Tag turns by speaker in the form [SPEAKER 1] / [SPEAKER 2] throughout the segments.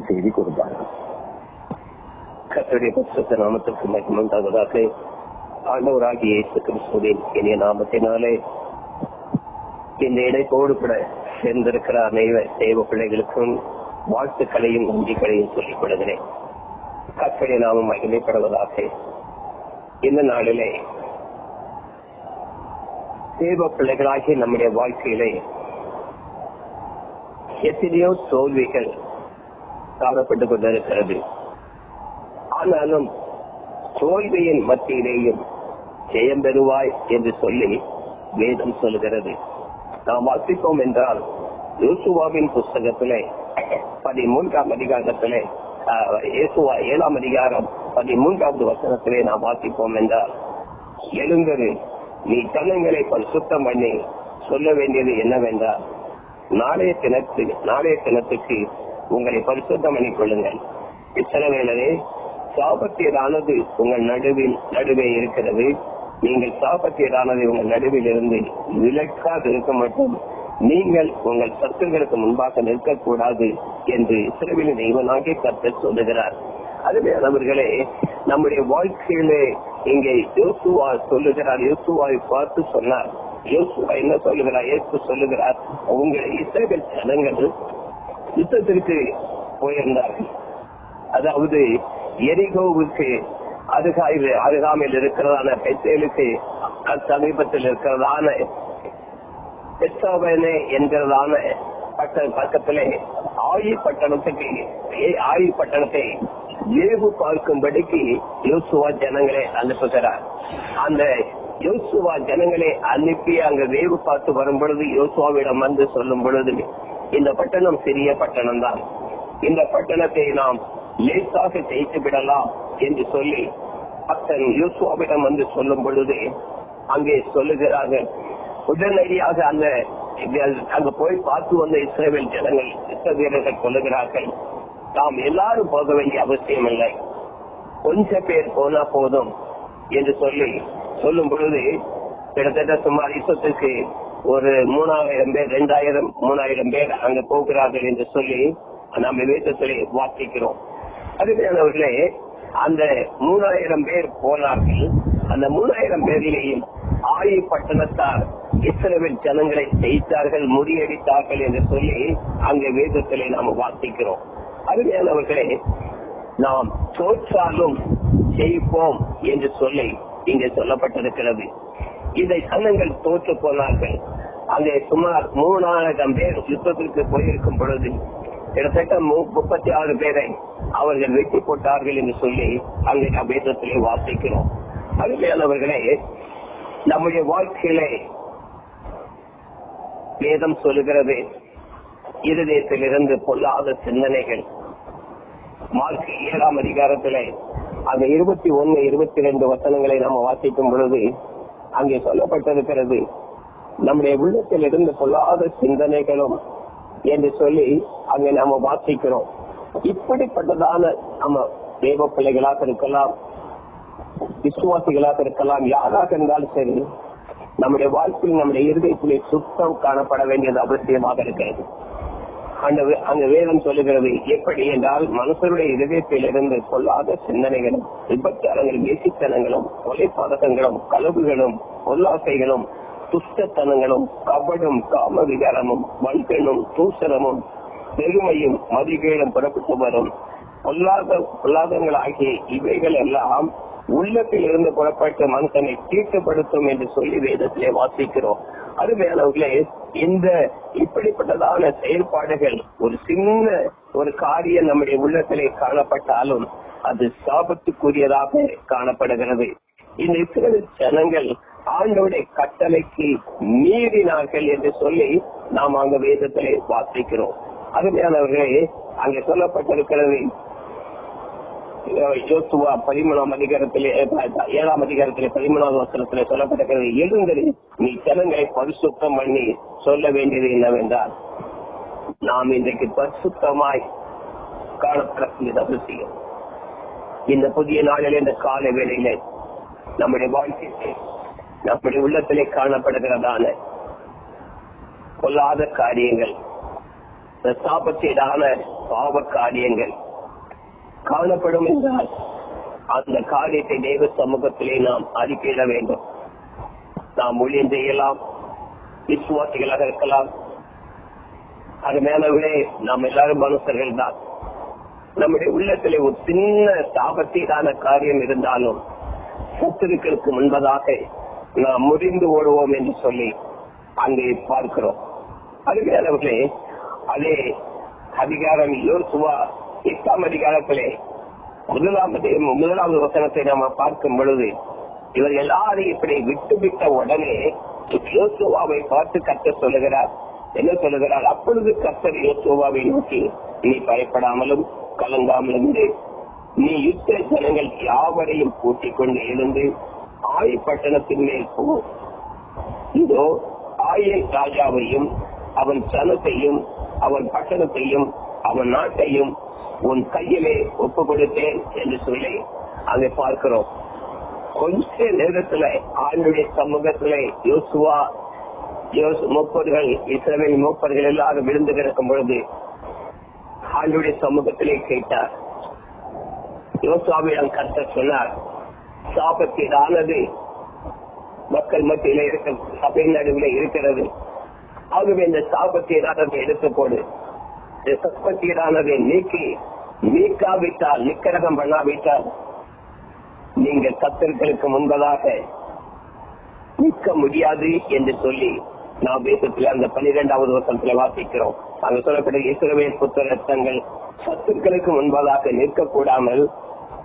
[SPEAKER 1] செய்தி கொடுத்தார்கள்
[SPEAKER 2] கத்தருடைய பரிசுத்த நாமத்திற்கு மகிமுண்டாவதாக ஆண்டவராகி இயேசு கிறிஸ்துவின் இனிய நாமத்தினாலே இந்த இணைப்போடு கூட சேர்ந்திருக்கிற அனைவ தேவ பிள்ளைகளுக்கும் வாழ்த்துக்களையும் நன்றிகளையும் சொல்லிக் கொள்கிறேன் கர்த்தருடைய நாமம் மகிமைப்படுவதாக இந்த நாளிலே தேவ பிள்ளைகளாகிய நம்முடைய வாழ்க்கையிலே எத்தனையோ தோல்விகள் காணப்பட்டுக் கொண்டிருக்கிறது. ஆனாலும் தோல்வியின் மத்தியிலேயும் ஜெயம் பெறுவாய் என்று சொல்லி வேதம் சொல்கிறது. நாம் வாசிப்போம் என்றால் யோசுவாவின் புஸ்தகத்திலே பதிமூன்றாம் அதிகாரத்திலே இயேசுவா ஏழாம் அதிகாரம் பதிமூன்றாவது வசனத்திலே நாம் வாசிப்போம் என்றால் எழுந்தது நீ ஜனங்களை சுத்தம் பண்ணி சொல்ல வேண்டியது என்னவென்றால் நாளைய தினத்து நாளைய தினத்துக்கு உங்களை பரிசுத்தம் பண்ணிக் கொள்ளுங்கள். இத்தனவேளரே சாபத்தியதானது உங்கள் நடுவில் நடுவே இருக்கிறது. நீங்கள் சாபத்தியதானது உங்கள் நடுவில் இருந்து விலக்காது இருக்க மட்டும். நீங்கள் உங்கள் சத்துர்களுக்கு முன்பாக நிற்கக்கூடாது என்று சிறுவில் தெய்வனாகி கத்த சொல்லுகிறார். அதுவே அவர்களே நம்முடைய வாழ்க்கையிலே இங்கே யோசுவா சொல்லுகிறார் யோசுவாவை பார்த்து சொன்னார். யோசுவா என்ன சொல்லுகிறார்? ஏற்று சொல்லுகிறார் உங்களை இஸ்ரேல் ஜனங்கள் யுத்தத்திற்கு போயிருந்தார்கள் அதாவது எரிகோவுக்கு அருகாயில் அருகாமையில் இருக்கிறதான பெத்தேலுக்கு சமீபத்தில் இருக்கிறதான பெத்தோவனே என்கிறதான பட்ட பக்கத்திலே ஆயி பட்டணத்துக்கு ஏ- பட்டணத்தை ஏவு பார்க்கும்படிக்கு யோசுவா ஜனங்களை அனுப்புகிறார். அந்த யோசுவா ஜனங்களை அனுப்பி அங்க வேவு பார்த்து வரும் பொழுது யோசுவாவிடம் வந்து சொல்லும் பொழுது இந்த பட்டணம் சிறிய பட்டணம் தான் இந்த பட்டணத்தை நாம் லேசாக ஜெயித்து விடலாம் என்று சொல்லி அத்தன் யூசுவாவிடம் வந்து சொல்லும் பொழுது அங்கே சொல்லுகிறார்கள் உடனடியாக அந்த அங்க போய் பார்த்து வந்த இஸ்ரேல் ஜனங்கள் இஸ்ரேலர்கள் சொல்லுகிறார்கள் நாம் எல்லாரும் போக வேண்டிய அவசியம் இல்லை. கொஞ்ச பேர் போனா போதும் என்று சொல்லி சொல்லும் பொழுது கிட்டத்தட்ட சுமார் யுத்தத்துக்கு ஒரு மூணாயிரம் பேர் ரெண்டாயிரம் மூணாயிரம் பேர் அங்க போகிறார்கள் என்று சொல்லி நம்ம வேதத்திலே வாசிக்கிறோம். அதுமானவர்களே அந்த மூணாயிரம் பேர் போனார்கள். அந்த மூணாயிரம் பேரிலேயும் ஆயி பட்டணத்தார் இஸ்ரேல் ஜனங்களை ஜெயித்தார்கள் முறியடித்தார்கள் என்று சொல்லி அங்கே வேதத்திலே நாம் வாசிக்கிறோம். அருமையானவர்களே நாம் தோற்றாலும் ஜெயிப்போம் என்று சொல்லி இங்கே சொல்லப்பட்டிருக்கிறது. இதை சனங்கள் தோற்று போனார்கள். அங்கே சுமார் மூணாயிரம் பேர் யுத்தத்திற்கு போயிருக்கும் பொழுது கிட்டத்தட்ட மு- முப்பத்தி ஆறு பேரை அவர்கள் வெட்டி போட்டார்கள் என்று சொல்லி அங்கே அபேதத்திலே வாசிக்கிறோம். அருமையானவர்களே நம்முடைய வாழ்க்கையிலே வேதம் சொல்லுகிறது இருதயத்திலிருந்து பொல்லாத சிந்தனைகள். மார்க் ஏழாம் அதிகாரத்திலே அந்த இருபத்தி ஒன்னு இருபத்தி ரெண்டு வசனங்களை நாம வாசிக்கும் பொழுது அங்கே சொல்லப்பட்டிருக்கிறது நம்முடைய உள்ளத்தில் இருந்து பொல்லாத சிந்தனைகளும் என்று சொல்லி அங்கே நாம வாசிக்கிறோம். இப்படிப்பட்டதான நம்ம தேவ பிள்ளைகளாக இருக்கலாம் விசுவாசிகளாக இருக்கலாம் யாராக இருந்தாலும் சரி நம்முடைய வாழ்க்கையில் நம்முடைய இருதயத்திலே சுத்தம் காணப்பட வேண்டியது அவசியமாக இருக்கிறது. அந்த வேதம் சொல்லுகிறது எப்படி என்றால் மனுஷருடைய இதயத்தில் இருந்து கொள்ளாத சிந்தனைகளும் விபச்சாரங்களும் ஏசித்தனங்களும் கொலை பதக்கங்களும் கலவுகளும் பொல்லாசைகளும் துஷ்டத்தனங்களும் கபடும் காம விகாரமும் வல்கனும் தூசணமும் பெருமையும் மதிகேடும் புறப்பட்டு வரும். பொல்லாத பொல்லாதங்களாகிய இவைகள் எல்லாம் உள்ளத்தில் இருந்து புறப்பட்ட மனுஷனை தீட்டுப்படுத்தும் என்று சொல்லி வேதத்திலே வாசிக்கிறோம். அருமையானவர்களே இந்த இப்படிப்பட்டதான செயல்பாடுகள் ஒரு சின்ன ஒரு காரியம் நம்முடைய உள்ளத்திலே காணப்பட்டாலும் அது சாபத்துக்குரியதாக காணப்படுகிறது. இந்த இஸ்ரேல் ஜனங்கள் ஆண்டோடைய கட்டளைக்கு மீறினார்கள் என்று சொல்லி நாம் அங்க வேதத்திலே வாசிக்கிறோம். அருமையானவர்களே அங்கே சொல்லப்பட்டிருக்கிறது யோசுவா பதிமூணாம் அதிகாரத்திலே ஏழாம் அதிகாரத்திலே பதிமூணாவது வசனத்திலே சொல்லப்பட்டிருக்கிறது. எழுந்தது நீ ஜனங்களை பரிசுத்தம் பண்ணி சொல்ல வேண்டியது என்னவென்றால் நாம் இன்றைக்கு பரிசுத்தமாய் காணப்படக்கூடியது அவசியம் இந்த புதிய நாளில் இந்த கால வேளையில நம்முடைய வாழ்க்கையிலே நம்முடைய உள்ளத்திலே காணப்படுகிறதான கொல்லாத காரியங்கள் சாபத்தீடான பாவ காரியங்கள் காணப்படும் என்றால் அந்த காரியத்தை தேவ சமூகத்திலே நாம் அறிக்கையிட வேண்டும். நாம் ஊழியம் செய்யலாம் விசுவாசிகளாக இருக்கலாம். அது மேலவே நாம் எல்லாரும் மனுஷர்கள் தான். நம்முடைய உள்ளத்திலே ஒரு சின்ன தாபத்தீடான காரியம் இருந்தாலும் சத்துருக்களுக்கு முன்பதாக நாம் முறிந்து ஓடுவோம் என்று சொல்லி அங்கே பார்க்கிறோம். அது மேலவர்களே அதே அதிகாரம் யோசுவா எட்டாம் அதிகாரத்திலே முதலாவது முதலாவது வசனத்தை நாம பார்க்கும் பொழுது இவர் எல்லாரையும் இப்படி விட்டு விட்ட உடனே யோசுவாவை பார்த்து கத்த சொல்லுகிறார். என்ன சொல்லுகிறார்? அப்பொழுது கத்தர் யோசுவாவை நோக்கி நீ பயப்படாமலும் கலங்காமலும் நீ யுத்த ஜனங்கள் யாவரையும் கூட்டிக் கொண்டு எழுந்து ஆய் பட்டணத்தின் மேல் போ. இதோ ஆயன் ராஜாவையும் அவன் ஜனத்தையும் அவன் பட்டணத்தையும் அவன் நாட்டையும் உன் கையிலே ஒப்பு கொடுத்தேன் என்று சொல்லி அதை பார்க்கிறோம். கொஞ்ச நேரத்துல ஆண்டுடைய சமூகத்துல யோசுவா மூப்பர்கள் இஸ்ரேல் மூப்பர்கள் எல்லாரும் விழுந்து கிடக்கும் பொழுது ஆண்டுடைய சமூகத்திலே கேட்டார். யோசுவாவிடம் கத்த சொன்னார் சாபத்தீடானது மக்கள் மத்தியில இருக்க சபை நடுவில் இருக்கிறது. ஆகவே இந்த சாபத்தீடானதை எடுத்து போடு சப்பத்தீடானதை நீக்கி நீக்காவிட்டால் நிக்கரகம் பண்ணாவிட்டால் நீங்கள் கத்தர்களுக்கு முன்பதாக நிற்க முடியாது என்று சொல்லி நாம் வேதத்தில் அந்த பன்னிரெண்டாவது வருஷத்துல வாசிக்கிறோம். அங்க சொல்லப்பட்ட இஸ்ரவேல் புத்தர் தங்கள் சத்துருக்களுக்கு முன்பதாக நிற்கக்கூடாமல்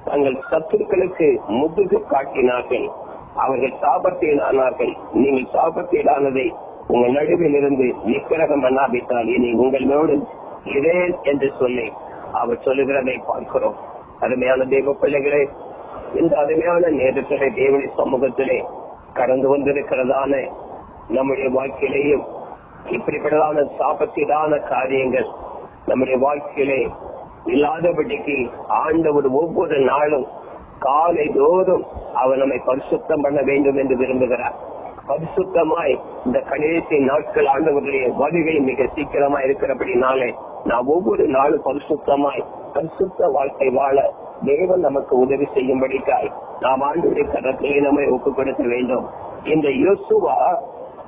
[SPEAKER 2] தங்கள் சத்துருக்களுக்கு முதுகு காட்டினார்கள். அவர்கள் சாபத்தீடானார்கள். நீங்கள் சாபத்தீடானதை உங்கள் நடுவில் இருந்து நிக்கிரகம் பண்ணாவிட்டால் இனி உங்களோடு இதே என்று சொல்லி அவர் சொல்லுகிறதை பார்க்கிறோம். அருமையான தெய்வ பிள்ளைகளே இந்த அருமையான நேரத்திலே தேவனி சமூகத்திலே கடந்து வந்திருக்கிறதான நம்முடைய வாழ்க்கையிலேயும் இப்படிப்பட்டதான சாபத்திலான காரியங்கள் நம்முடைய வாழ்க்கையிலே இல்லாதபடிக்கு ஆண்டவர் ஒவ்வொரு நாளும் காலை தோறும் அவர் நம்மை பரிசுத்தம் பண்ண வேண்டும் என்று விரும்புகிறார். பரிசுத்தமாய் இந்த கடைசி நாட்கள் ஆண்டவருடைய வருகை மிக சீக்கிரமா இருக்கிறபடினாலே நாம் ஒவ்வொரு நாளும் பரிசுத்தமாய் பரிசுத்த வாழ்க்கை வாழ தேவன் நமக்கு உதவி செய்யும்படிக்காய் நாம் ஆண்டுடைய கரத்திலே நம்மை ஒப்புக் கொடுக்க வேண்டும். இந்த யோசுவா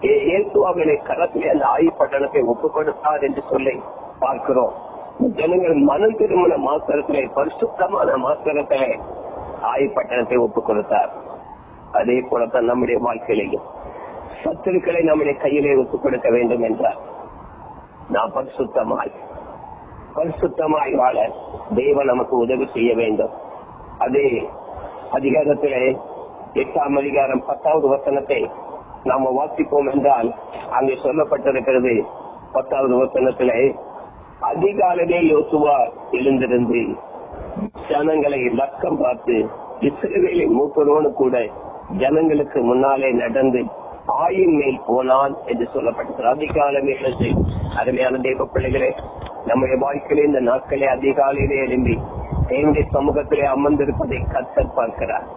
[SPEAKER 2] ஏ- இயேசுவாவினை கரத்திலே அந்த ஆயு பட்டணத்தை ஒப்புக் கொடுத்தார் என்று சொல்லி பார்க்கிறோம். ஜனங்கள் மனம் திருமண மாத்திரத்திலே பரிசுத்தமான மாத்திரத்திலே ஆயு பட்டணத்தை ஒப்புக் கொடுத்தார் அதே போலத்தான் நம்முடைய வாழ்க்கையிலையும். சத்துருக்களை நம்முடைய கையிலே ஒப்புக் கொடுக்க வேண்டும் என்றார். நாம் பரிசுத்தமாய் பரிசுத்தமாய் வாழ தெய்வம் நமக்கு உதவி செய்ய வேண்டும். அதே அதிகாரத்திலே எட்டாம் அதிகாரம் பத்தாவது வசனத்தை நாம வாசிப்போம் என்றால் அங்கே சொல்லப்பட்டிருக்கிறது பத்தாவது வசனத்திலே அதிகாலையிலே யோசுவா எழுந்திருந்து ஜனங்களை லக்கம் பார்த்து இசைவேலை மூத்தரோடு கூட ஜனங்களுக்கு முன்னாலே நடந்து ஆயின் மேல் போனான் என்று சொல்லப்பட்டது. அதிகாலமே எழுந்து அருமையான தெய்வ பிள்ளைகளே நம்முடைய வாழ்க்கையிலே இந்த நாட்களே அதிகாலையிலே எழும்பி தேவனுடைய சமூகத்திலே அமர்ந்திருப்பதை கத்தர் பார்க்கிறார்.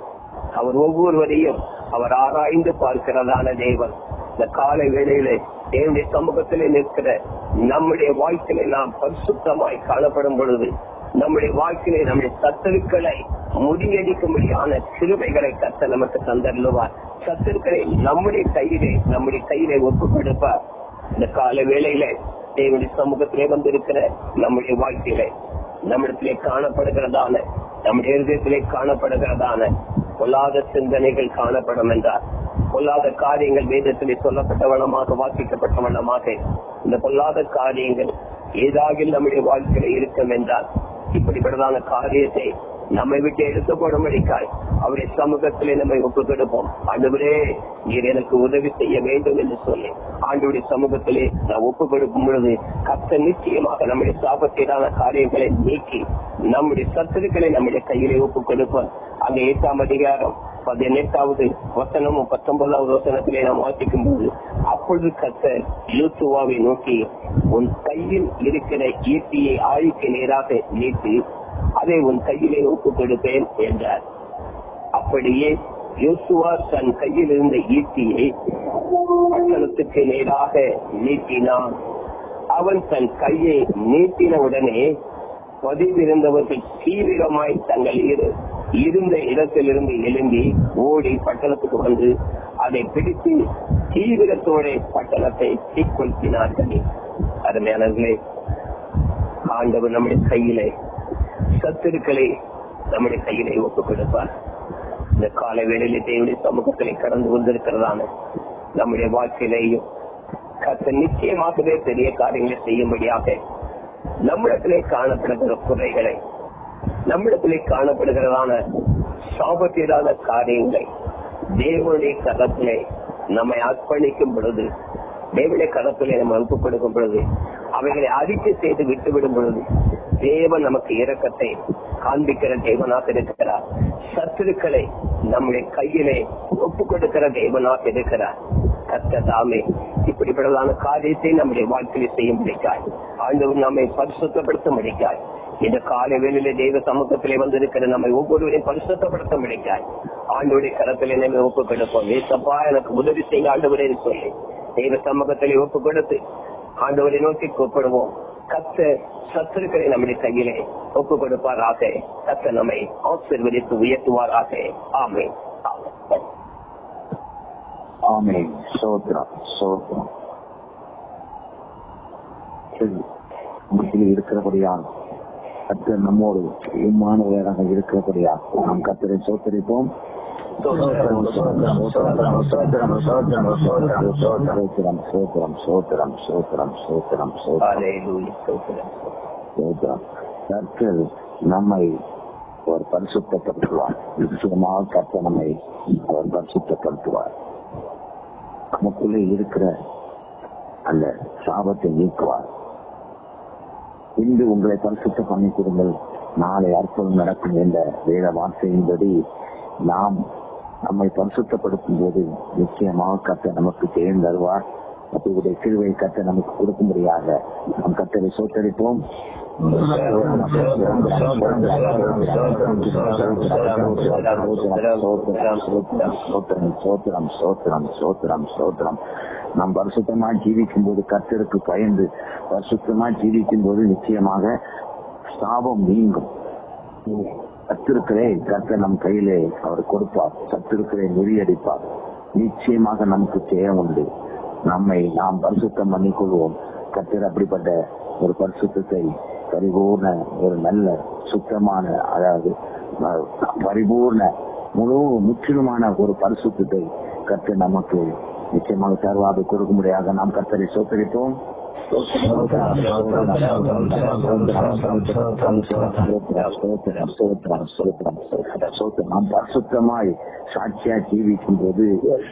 [SPEAKER 2] அவர் ஒவ்வொருவரையும் அவர் ஆராய்ந்து பார்க்கிறதான தேவன். இந்த காலை வேளையிலே தேவனுடைய சமூகத்திலே நிற்கிற நம்முடைய வாழ்க்கையிலே நாம் பரிசுத்தமாய் காணப்படும் பொழுது நம்முடைய வாழ்க்கையிலே நம்முடைய சத்துருக்களை முறியடிக்கும்படியான சிறுமைகளை கத்த நமக்கு தந்தருவார் சத்துருக்களை நம்முடைய கையிலே நம்முடைய கையிலே ஒப்பு கொடுப்பார் இந்த கால வேளையில தேவனுடைய சமூகத்திலே வந்திருக்கிற நம்முடைய வாழ்க்கையிலே நம்மிடத்திலே காணப்படுகிறதான நம்முடைய இருதயத்திலே காணப்படுகிறதான பொல்லாத சிந்தனைகள் காணப்படும் என்றார். பொல்லாத காரியங்கள் வேதத்திலே சொல்லப்பட்ட வளமாக வாசிக்கப்பட்ட வண்ணமாக இந்த பொல்லாத காரியங்கள் ஏதாகில் நம்முடைய வாழ்க்கையில இருக்கும் என்றால் இப்படிப்பட்டதான காரியத்தை நம்மை விட்டு எடுத்து போடும்படிக்காய் அவருடைய சமூகத்திலே நம்மை ஒப்புக் கொடுப்போம் ஆண்டவரே நீர் எனக்கு உதவி செய்ய வேண்டும் என்று சொல்லி ஆண்டுடைய சமூகத்திலே நான் ஒப்புக் கொடுக்கும் பொழுது கத்த நிச்சயமாக நம்முடைய சாபத்தீடான காரியங்களை நீக்கி நம்முடைய சத்துருக்களை நம்முடைய கையிலே ஒப்புக் கொடுப்போம் அந்த எட்டாம் அதிகாரம் பதினெட்டாவது வசனமும் பத்தொன்பதாவது வசனத்திலே நாம் வாசிக்கும் போது அப்பொழுது கத்த யூசுவாவை நோக்கி உன் கையில் இருக்கிற ஈட்டியை ஆயுக்கு நேராக நீட்டி. அதை உன் கையிலே ஒப்பு கொடுப்பேன் என்றார். அப்படியே யோசுவா தன் கையில் இருந்த ஈட்டியை பட்டணத்துக்கு நேராக நீட்டினான். அவன் தன் கையை நீட்டின உடனே பதிவிருந்தவர்கள் தீவிரமாய் தங்கள் இரு இருந்த இடத்திலிருந்து எழும்பி ஓடி பட்டணத்துக்கு வந்து அதை பிடித்து தீவிரத்தோட பட்டணத்தை தீக்கொளுத்தினார்கள். அருமையானவர்களே ஆண்டவர் நம்முடைய கையிலே சத்துருக்களை நம்முடைய கையிலே ஒப்புக் கொடுப்பார். இந்த காலை வேளையிலே தேவடைய சமூகத்திலே கடந்து வந்திருக்கிறதான நம்முடைய வாழ்க்கையிலேயும் கத்த நிச்சயமாகவே பெரிய காரியங்களை செய்யும்படியாக நம்மிடத்திலே காணப்படுகிற குறைகளை நம்மிடத்திலே காணப்படுகிறதான சாபத்திடாத காரியங்களை தேவனுடைய கரத்திலே நம்மை அர்ப்பணிக்கும் பொழுது தேவனுடைய கரத்திலே நம்ம ஒப்புக் கொடுக்கும் பொழுது அவைகளை அறிக்கை செய்து விட்டுவிடும் பொழுது தேவன் நமக்கு இரக்கத்தை காண்பிக்கிற தேவனாக இருக்கிறார். சத்துருக்களை நம்முடைய கையிலே ஒப்புக் கொடுக்கிற தேவனாக இருக்கிறார். கத்த தாமே இப்படிப்பட்டதான காரியத்தை நம்முடைய வாழ்க்கையை செய்ய முடிக்காய். ஆண்டவர் நம்மை பரிசுத்தப்படுத்த முடிக்காய். இந்த காலை வேளையிலே தெய்வ சமூகத்திலே வந்திருக்கிற நம்மை ஒவ்வொருவரையும் பரிசுத்தப்படுத்த முடிக்காய். ஆண்டோடைய கரத்திலே நம்ம ஒப்பு கொடுப்போம் ஏசப்பா எனக்கு உதவி செய்ய ஆண்டவரே சொல்லி தெய்வ சமூகத்திலே ஒப்பு கொடுத்து ஆண்டவரை நோக்கி கூப்பிடுவோம். கத்த சத்துருக்களை நம்முடைய கையிலே ஒப்பு கொடுப்பார் கொடுப்பாராக கத்த நம்மை ஆசிர்வதித்து உயர்த்துவார் உயர்த்துவாராக ஆமே
[SPEAKER 1] ஆமே சோத்ரம். சோத்ரம். சரி. இருக்கிறபடியால் கத்தர் நம்மோடு இம்மானவராக இருக்கிறபடியால் நாம் கத்தரை சோத்தரிப்போம். சோத்திரம் கர்த்தர் நம்மை அவர் பரிசுத்தப்படுத்துவார் நிச்சயமாக கர்த்தர் நம்மை அவர் பரிசுத்தப்படுத்துவார் நமக்குள்ளே இருக்கிற அந்த சாபத்தை நீக்குவார். இன்று உங்களை பரிசுத்த பண்ணி கொடுங்கள். நாளை அற்புதம் நடக்கும் என்ற வேத வார்த்தையின்படி நாம் நம்மை பரிசுத்தப்படுத்தும் போது நிச்சயமாக கத்த நமக்கு தெரிந்து தருவார். அப்படி கிருவை கத்த நமக்கு கொடுக்கும்படியாக நம் கத்தரை சோத்தரிப்போம். சோத்திரம் சோத்திரம் சோத்திரம் சோத்திரம் நாம் பரிசுத்தமா ஜீவிக்கும் போது கத்தருக்கு பயந்து பரிசுத்தமா ஜீவிக்கும் போது நிச்சயமாக சாபம் நீங்கும். சத்திருக்கிறே கத்த நம் கையிலே அவர் கொடுப்பார். சத்திருக்கிறே முறியடிப்பார் நிச்சயமாக நமக்கு ஜெயம் உண்டு. நம்மை நாம் பரிசுத்தம் பண்ணிக்கொள்வோம். கொள்வோம் அப்படிப்பட்ட ஒரு பரிசுத்தத்தை பரிபூர்ண ஒரு நல்ல சுத்தமான அதாவது பரிபூர்ண முழு முற்றிலுமான ஒரு பரிசுத்தத்தை கத்து நமக்கு நிச்சயமாக தருவாது கொடுக்கும்படியாக நாம் கத்தரை சோத்தரிப்போம். நாம் பரிசுத்தமாய் சாட்சியா ஜீவிக்கும் போது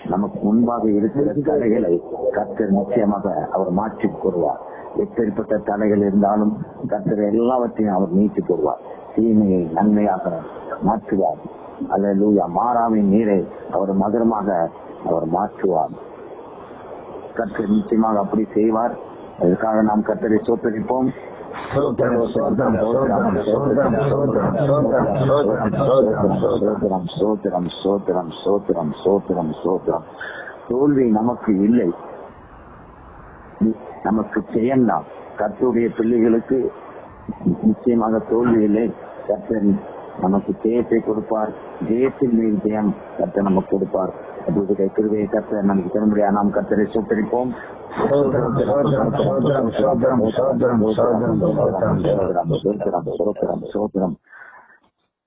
[SPEAKER 1] நமக்கு முன்பாக இருக்கிற தடைகளை கத்தர் நிச்சயமாக அவர் மாற்றி கூறுவார். எப்பேற்பட்ட தடைகள் இருந்தாலும் கர்த்தர் எல்லாவற்றையும் அவர் நீட்டி போடுவார் தீமையை நன்மையாக மாற்றுவார். அல்ல மாறாவின் நீரை அவர் மதுரமாக அவர் மாற்றுவார். கர்த்தர் நிச்சயமாக அப்படி செய்வார். அதுக்காக நாம் கர்த்தரை சோத்தரிப்போம் சோத்திரம் சோத்திரம் சோத்திரம் சோத்திரம் சோத்திரம் சோத்திரம் தோல்வி நமக்கு இல்லை நமக்கு ஜெயம்தான் கர்த்தருடைய பிள்ளைகளுக்கு நிச்சயமாக தோல்வி இல்லை கர்த்தர் நமக்கு ஜெயத்தை கொடுப்பார் ஜெயத்தின் மீது ஜெயம் கர்த்தர் நமக்கு கொடுப்பார் அப்படி கிருவையை கர்த்தர் நமக்கு தரும்படியா நாம் கர்த்தரை சொத்தரிப்போம்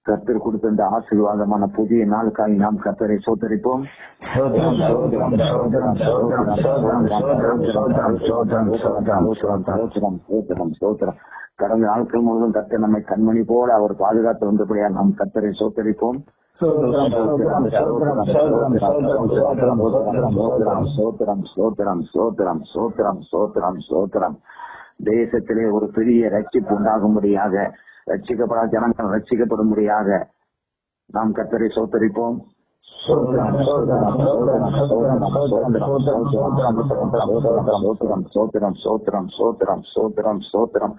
[SPEAKER 1] கர்த்தர் கொடுத்த இந்த ஆசீர்வாதமான புதிய நாளுக்காக நாம் கர்த்தரை சோத்தரிப்போம் கடந்த நாட்கள் முழுவதும் கர்த்தர் நம்மை கண்மணி போல அவர் பாதுகாத்து வந்தபடியா நாம் கர்த்தரை சோத்தரிப்போம் சோத்திரம் சோத்திரம் சோத்திரம் சோத்திரம் சோத்திரம் சோத்திரம் சோத்திரம் தேசத்திலே ஒரு பெரிய ரட்சிப்பு உண்டாகும்படியாக ரட்சிக்கப்படாத ஜனங்கள் ரட்சிக்கப்படும்படியாக நாம் கத்தரை சோத்தரிப்போம் சோத்திரம் சோத்திரம் சோத்திரம் சோத்திரம் சோத்திரம் சோத்திரம்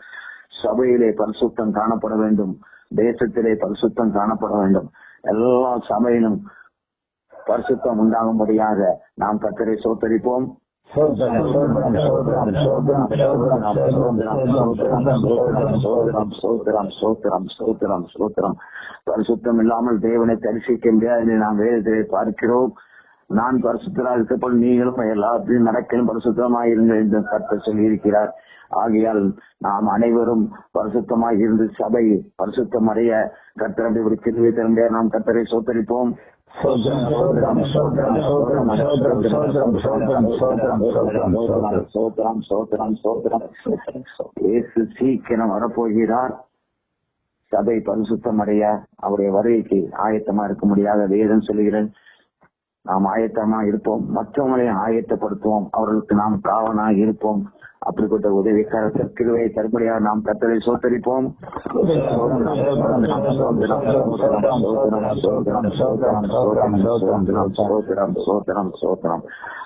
[SPEAKER 1] சபையிலே பரிசுத்தம் காணப்பட வேண்டும் தேசத்திலே பரிசுத்தம் காணப்பட வேண்டும் எல்லா சபையிலும் பரிசுத்தம் உண்டாகும்படியாக நாம் கத்தரை சோத்தரிப்போம் பரிசுத்தம் இல்லாமல் தேவனை தரிசிக்க முடியாது நாம் வேதத்தை பார்க்கிறோம் நான் பரிசுத்தராக இருக்கப்போது நீங்களும் எல்லாத்தையும் நடக்கணும் பரிசுத்தமாக இருங்கள் என்று கர்த்தர் சொல்லியிருக்கிறார் ஆகையால் நாம் அனைவரும் பரிசுத்தமாக இருந்து சபை பரிசுத்தம் அடைய கர்த்தர் அப்படி ஒரு கிருவி நாம் கர்த்தரை சோத்தரிப்போம் சோதரம் சோதரம் சோதரம் சோதரம் சோதரம் சோதரம் சோதரம். இயேசு சீக்கிரம் வரப்போகிறார். சபை பரிசுத்தம் அடைய அவருடைய வருகைக்கு ஆயத்தமா இருக்க முடியாத வேதம் சொல்லுகிறேன் நாம் ஆயத்தமா இருப்போம். மற்றவங்களையும் ஆயத்தப்படுத்துவோம். அவர்களுக்கு நாம் காவனா இருப்போம். அப்படிப்பட்ட உதவி கிருவையை தற்படியாக நாம் கத்தரை சோத்தரிப்போம்.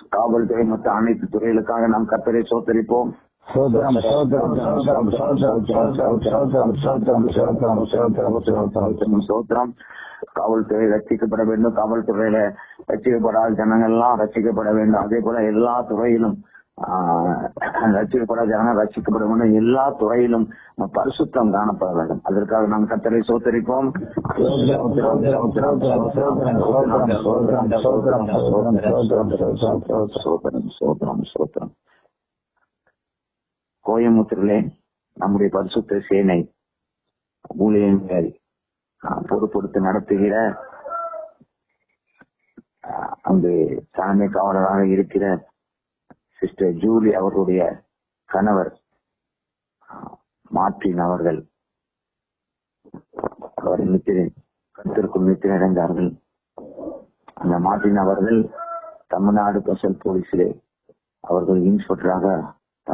[SPEAKER 1] காவல்துறை மற்ற அனைத்து துறைகளுக்காக நாம் கத்தரை சோத்தரிப்போம். சோதரம் சோதரம் சோதரம் சோதரம் சோதரம் சோதரம் சோதரம் சோதரம் சோதரம் சோதரம் காவல்துறை ரசிக்கப்பட வேண்டும். காவல்துறையில ரசிக்கப்படாத ஜனங்கள் எல்லாம் ரசிக்கப்பட வேண்டும். அதே போல எல்லா துறையிலும் ரசிக்கப்பட ஜனங்கள் ரசிக்கப்பட வேண்டும். எல்லா துறையிலும் பரிசுத்தம் காணப்பட வேண்டும். அதற்காக நாம் கத்தரை சோத்தரிப்போம். சோதரம் சோதரம் சோதரம் கோயம்புத்தூர்ல நம்முடைய பரிசுத்த சேனை ஊழியர்கள் பொறுப்படுத்த நடத்துகிற அங்கு தலைமை காவலராக இருக்கிற சிஸ்டர் ஜூலி அவர்களுடைய கணவர் மார்டின் அவர்கள். அவர் நித்திரை கருத்திற்குள் நித்திரை அடைந்தார்கள். அந்த மார்டின் அவர்கள் தமிழ்நாடு ஸ்பெஷல் போலீஸிலே அவர்கள் இன்ஸ்பெக்டராக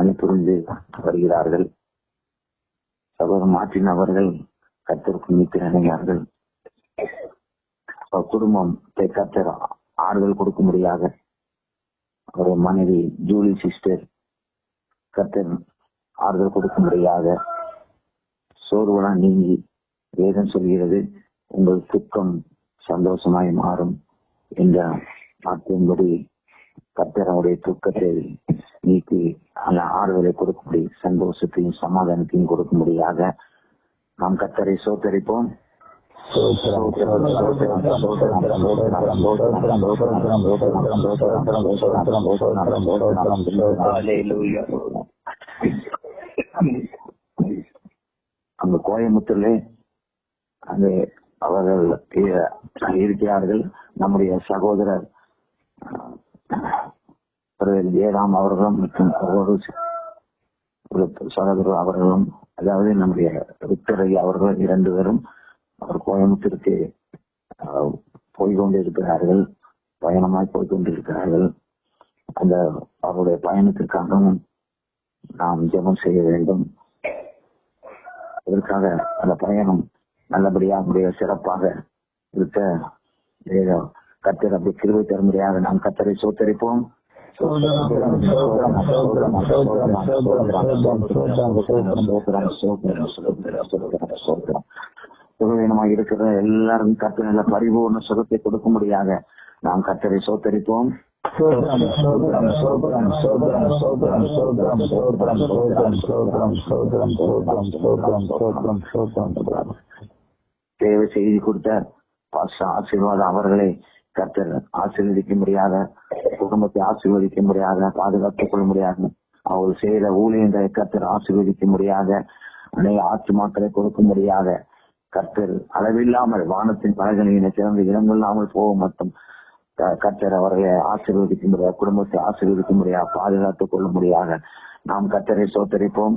[SPEAKER 1] பணிபுரிந்து வருகிறார்கள். சகோதரர் மார்டின் அவர்கள் கத்திற்கு நிற்கிறார்கள் குடும்பம் கத்தர் ஆறுதல் கொடுக்க முடியாத ஒரு மனைவி ஜூலி சிஸ்டர் கத்தர் ஆறுதல் கொடுக்க முடியாத சோர்வெல்லாம் நீங்கி வேதம் சொல்கிறது. உங்கள் துக்கம் சந்தோஷமாய் மாறும் என்ற வார்த்தையின்படி கத்தர் அவருடைய துக்கத்தை நீக்கி அந்த ஆறுதலை கொடுக்கும்படி சந்தோஷத்தையும் சமாதானத்தையும் கொடுக்கும்படியாக நாம் கத்தரை சோத்தரிப்போம். அங்க கோயம்புத்தூர்ல அங்கே அவர்கள் இருக்கிறார்கள் நம்முடைய சகோதரர் ஜெயராம் அவர்களும் மற்றும் ஒரு சகோதரர் அவர்களும் அதாவது நம்முடைய ருத்தரை அவர்கள் இரண்டு பேரும் அவர் கோயம்புத்தூருக்கு போய்கொண்டிருக்கிறார்கள் பயணமாய் போய்கொண்டிருக்கிறார்கள் அந்த அவருடைய பயணத்திற்காகவும் நாம் ஜெபம் செய்ய வேண்டும். இதற்காக அந்த பயணம் நல்லபடியாக முடிய சிறப்பாக இருக்க கத்தர் அப்படி கிருவை தரும்படியாக நாம் கத்தரை சோத்தரிப்போம். சுகவீனமாக இருக்கிற எல்லாரும் கத்த நல்ல பரிபூர்ண சுகத்தை கொடுக்க முடியாத நாம் கத்தரை சோத்தரிப்போம் தேவை செய்தி கொடுத்த ஆசீர்வாதம் அவர்களை கர்த்தர் ஆசீர்வதிக்க முடியாத குடும்பத்தை ஆசீர்வதிக்க முடியாத பாதுகாத்துக் கொள்ள முடியாது அவர் செய்த ஊழியங்களை கர்த்தர் ஆசீர்வதிக்க முடியாத அநேக ஆத்மாக்களை கொடுக்க முடியாத கர்த்தர் அளவில்லாமல் வானத்தின் பலகனையினை சிறந்த இடமில்லாமல் போக மட்டும். கர்த்தர் அவர்களை ஆசீர்வதிக்க முடியாது குடும்பத்தை ஆசீர்வதிக்க முடியாது பாதுகாத்துக் கொள்ள முடியாத நாம் கர்த்தரை சோத்தரிப்போம்.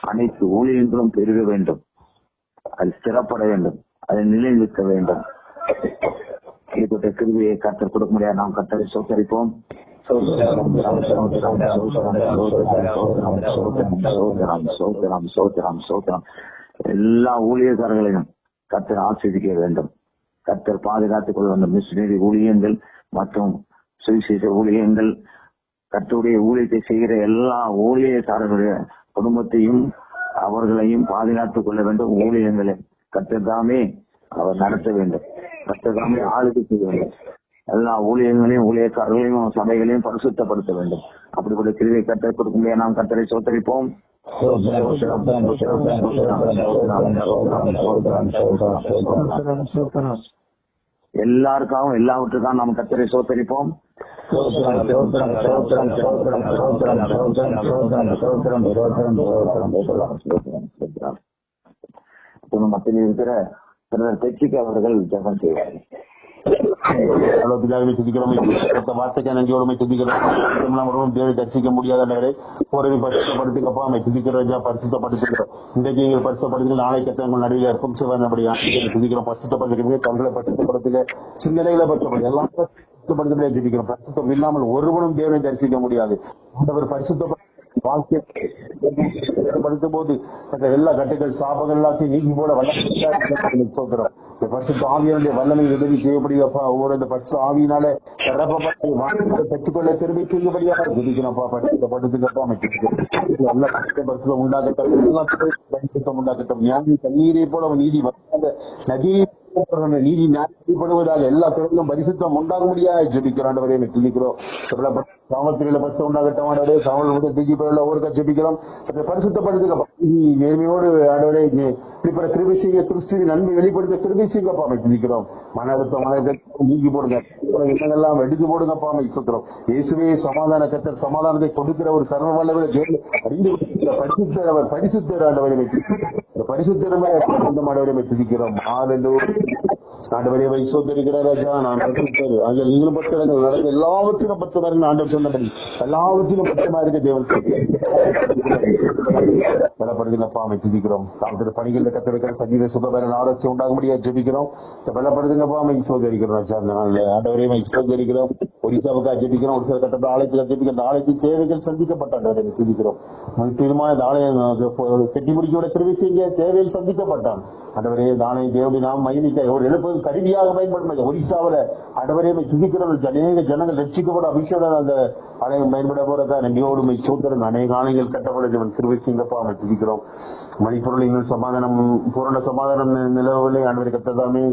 [SPEAKER 1] அனைத்து ஊழியர்களும் பெருக வேண்டும். அது ஸ்திரப்பட வேண்டும். அதை நிலைநிறுத்த வேண்டும். இப்படிப்பட்ட கிருவியை கத்தர் கொடுக்க முடியாது நாம் கத்தரை சோத்தரிப்போம். சோத்திரம் சோத்திரம் சோத்திரம் எல்லா ஊழியக்காரர்களையும் கத்தர் ஆஸ்வதிக்க வேண்டும். கத்தர் பாதுகாத்துக் கொள்ள வேண்டும். மிஷினரி ஊழியங்கள் மற்றும் சுவிசேஷ ஊழியங்கள் கத்தருடைய ஊழியத்தை செய்கிற எல்லா ஊழியக்காரர்களுடைய குடும்பத்தையும் அவர்களையும் பாதுகாத்துக் கொள்ள வேண்டும். ஊழியங்களை கத்ததாமே அவர் நடத்த வேண்டும். கத்ததாமே ஆளுகை செய்ய வேண்டும். எல்லா ஊழியர்களையும் ஊழியக்காரர்களையும் சபைகளையும் பரிசுத்தப்படுத்த வேண்டும். அப்படிப்பட்ட கிருவை கட்டளை கொடுக்க முடியாது நாம் கத்தரை சோத்தரிப்போம் எல்லாருக்காகவும் எல்லாவற்றுக்காகவும் நாம் கத்தரை சோத்தரிப்போம் குடும்பத்தில் இருக்கிற தெச்சிக்கு அவர்கள் ஜபம் செய்வார்கள்.
[SPEAKER 3] வார்த்தைக்கு நன்றியோடுமை சிந்திக்கிறோம். தேவை தரிசிக்க முடியாத நேரை போரவி பரிசுத்தப்படுத்துக்கு பரிசுத்தப்படுத்துக்கப்பா அமை சிந்திக்கிறோம் பரிசுத்தப்படுத்துகிறோம் இன்றைக்கு நீங்கள் பரிசுத்தப்படுத்துகிற நாளை கத்தவங்கள் நடுவில் இருக்கும். சிவனபடி சிந்திக்கிறோம். பரிசுத்தப்படுத்துகிறது கண்களை பரிசுத்தப்படுத்துக சிந்தனைகளை பற்றப்படும் எல்லாம் பரிசுத்தப்படுத்த ஜெபிக்கிறோம். பரிசுத்தம் இல்லாமல் ஒருவனும் தேவனை தரிசிக்க முடியாது. அந்த ஒரு பரிசுத்தப்படுத்த வாழ்க்கைப்படுத்தும் போது அந்த எல்லா கட்டுகள் சாபங்கள் எல்லாத்தையும் நீக்கி போட வல்லமை சொல்கிறோம் இந்த பரிசுத்த ஆவியானுடைய வல்லமை உதவி செய்யப்படுகிறப்பா ஒவ்வொரு இந்த பரிசு ஆவியினால நிரப்பப்பட்டு வாழ்க்கையை பெற்றுக்கொள்ள திரும்பி செய்யபடியாக குதிக்கணும்ப்பா பரிசுத்தப்படுத்துக்கப்பா அமைச்சிருக்கோம் நல்ல பரிசுத்தம் உண்டாக்கட்டும் எல்லாம் உண்டாக்கட்டும். ஞானி தண்ணீரை போல நீதி வந்தாங்க நதியை நீதி நியாயப்படுவதால் எல்லா துறையிலும் பரிசுத்தம் உண்டாக முடியாது ஜெபிக்கிறோம் வரையை சாமத்திரியில பரிசு உண்டாகட்டும் ஆண்டவரே சாமல் முதல் திஜி பேரில் ஒவ்வொரு ஜெபிக்கிறோம். பரிசுத்தப்படுத்துக்கப்பா நேர்மையோடு ஆண்டவரே இப்படி கிருபி செய்ய நன்மை வெளிப்படுத்த கிருபி செய்யப்பா அமை மன அழுத்தம் மன அழுத்தம் போடுங்க. எண்ணங்கள்லாம் வெடித்து போடுங்கப்பா அமை சுத்துறோம் இயேசுவே சமாதான கத்தர் சமாதானத்தை கொடுக்கிற ஒரு சர்வ வல்லவரை அறிந்து பரிசுத்தர் அவர் பரிசுத்தர் ஆண்டவரை இந்த பரிசுத்தரமே அந்த துதிக்கிறோம் ஆதலூர் ஆண்டவரை வைசோத்தரிக்கிற ராஜா நான் பரிசுத்தர் நீங்களும் பட்டங்கள் நடந்த எல்லாவற்றிலும் பச்சமாக ஆண்டவர் சொன்னபடி எல்லாவற்றிலும் பச்சமா இருக்க தேவன் பலப்படுதுங்கப்பா அமை துதிக்கிறோம் சாப்பிட்டு பணிகளில் கத்திருக்கிற சங்கீத சுகபேரன் ஆரோக்கியம் உண்டாக ஜெபிக்கிறோம் பலப்படுதுங்கப்பா அமை சோதரிக்கிறோம் ராஜா ஆண்டவரையும் சோதரிக்கிறோம் ஒரிசாவுக்கா ஜெபிக்கிறோம் ஒரிசா கட்டப்பட்ட ஆலயத்துக்காக ஜெபிக்கிற அந்த ஆலயத்தின் தேவைகள் சந்திக்கப்பட்டாண்டவரை சிந்திக்கிறோம் முக்கியமான ஆலயம் கட்டி முடிக்க திருவி தேவையில் சந்திக்கப்பட்டான். அடவரே தானே தேவடி நாம் மகிழ்ச்சிக்க ஒரு எழுப்பது கருவியாக பயன்படும் ஒரிசாவில அடவரே துதிக்கிறவர்கள் அநேக ஜனங்கள் ரட்சிக்கப்பட அபிஷேகம் அந்த ஆலயம் பயன்பட போறதா? நம்பியோடு சூத்திரன் அநேக ஆலயங்கள் கட்டப்படுது திருவி சிங்கப்பா அவனை துதிக்கிறோம். மணிப்பொருள் இன்னும் சமாதானம் பூரண சமாதானம் நிலவலை அன்பரை கத்ததாமே